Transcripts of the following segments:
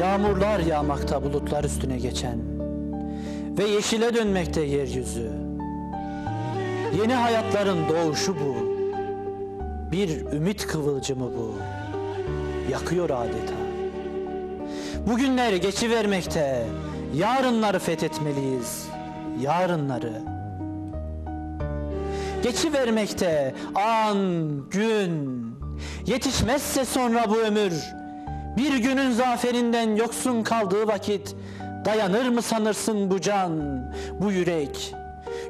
Yağmurlar yağmakta bulutlar üstüne geçen ve yeşile dönmekte yeryüzü. Yeni hayatların doğuşu bu. Bir ümit kıvılcımı bu. Yakıyor adeta. Bugünler geçivermekte, yarınları fethetmeliyiz. Yarınları. Geçivermekte an, gün. Yetişmezse sonra bu ömür. Bir günün zaferinden yoksun kaldığı vakit dayanır mı sanırsın bu can, bu yürek?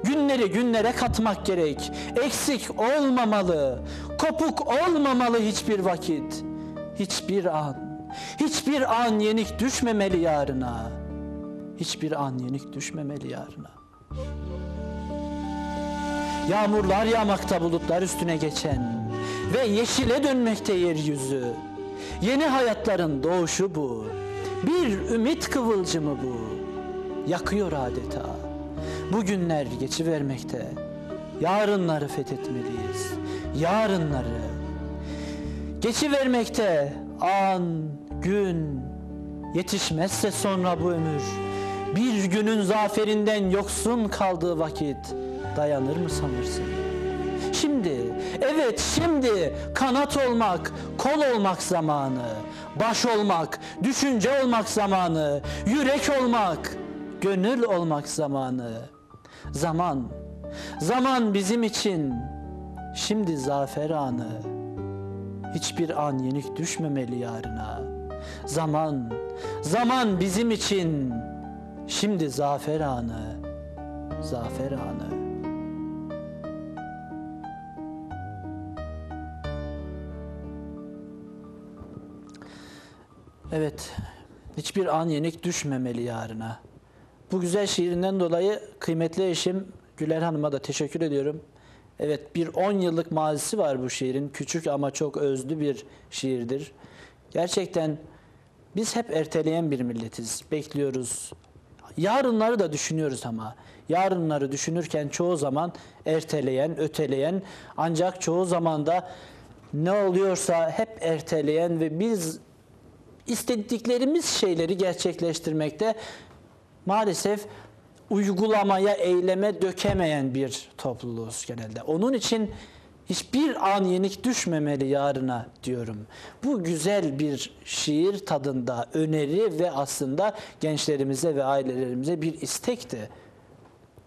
Günleri günlere katmak gerek. Eksik olmamalı, kopuk olmamalı hiçbir vakit. Hiçbir an, hiçbir an yenik düşmemeli yarına. Hiçbir an yenik düşmemeli yarına. Yağmurlar yağmakta bulutlar üstüne geçen ve yeşile dönmekte yeryüzü. Yeni hayatların doğuşu bu. Bir ümit kıvılcımı bu. Yakıyor adeta. Bugünler geçivermekte. Yarınları fethetmeliyiz. Yarınları. Geçivermekte an, gün. Yetişmezse sonra bu ömür. Bir günün zaferinden yoksun kaldığı vakit dayanır mı sanırsın? Şimdi, evet şimdi kanat olmak, kol olmak zamanı, baş olmak, düşünce olmak zamanı, yürek olmak, gönül olmak zamanı. Zaman, zaman bizim için şimdi zafer anı. Hiçbir an yenik düşmemeli yarına. Zaman, zaman bizim için şimdi zafer anı, zafer anı. Evet, hiçbir an yenik düşmemeli yarına. Bu güzel şiirinden dolayı kıymetli eşim Güler Hanım'a da teşekkür ediyorum. Evet, bir 10 yıllık mazisi var bu şiirin. Küçük ama çok özlü bir şiirdir. Gerçekten biz hep erteleyen bir milletiz. Bekliyoruz. Yarınları da düşünüyoruz ama. Yarınları düşünürken çoğu zaman erteleyen, öteleyen ancak çoğu zaman da ne oluyorsa hep erteleyen ve biz istediklerimiz şeyleri gerçekleştirmekte maalesef uygulamaya, eyleme dökemeyen bir topluluğuz genelde. Onun için hiçbir an yenik düşmemeli yarına diyorum. Bu güzel bir şiir tadında öneri ve aslında gençlerimize ve ailelerimize bir istekti.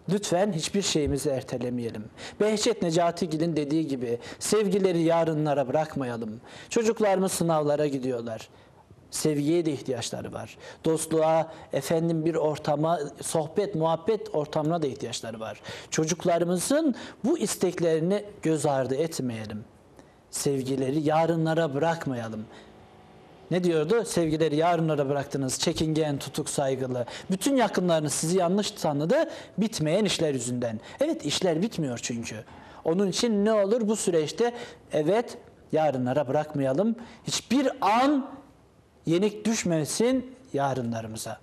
Lütfen hiçbir şeyimizi ertelemeyelim. Behçet Necatigil'in dediği gibi sevgileri yarınlara bırakmayalım. Çocuklarımız sınavlara gidiyorlar. Sevgiye de ihtiyaçları var. Dostluğa, efendim bir ortama, sohbet, muhabbet ortamına da ihtiyaçları var. Çocuklarımızın bu isteklerini göz ardı etmeyelim. Sevgileri yarınlara bırakmayalım. Ne diyordu? Sevgileri yarınlara bıraktınız. Çekingen, tutuk, saygılı. Bütün yakınlarınız sizi yanlış tanıdı. Bitmeyen işler yüzünden. Evet işler bitmiyor çünkü. Onun için ne olur bu süreçte? Evet yarınlara bırakmayalım. Hiçbir an yenik düşmesin yarınlarımıza.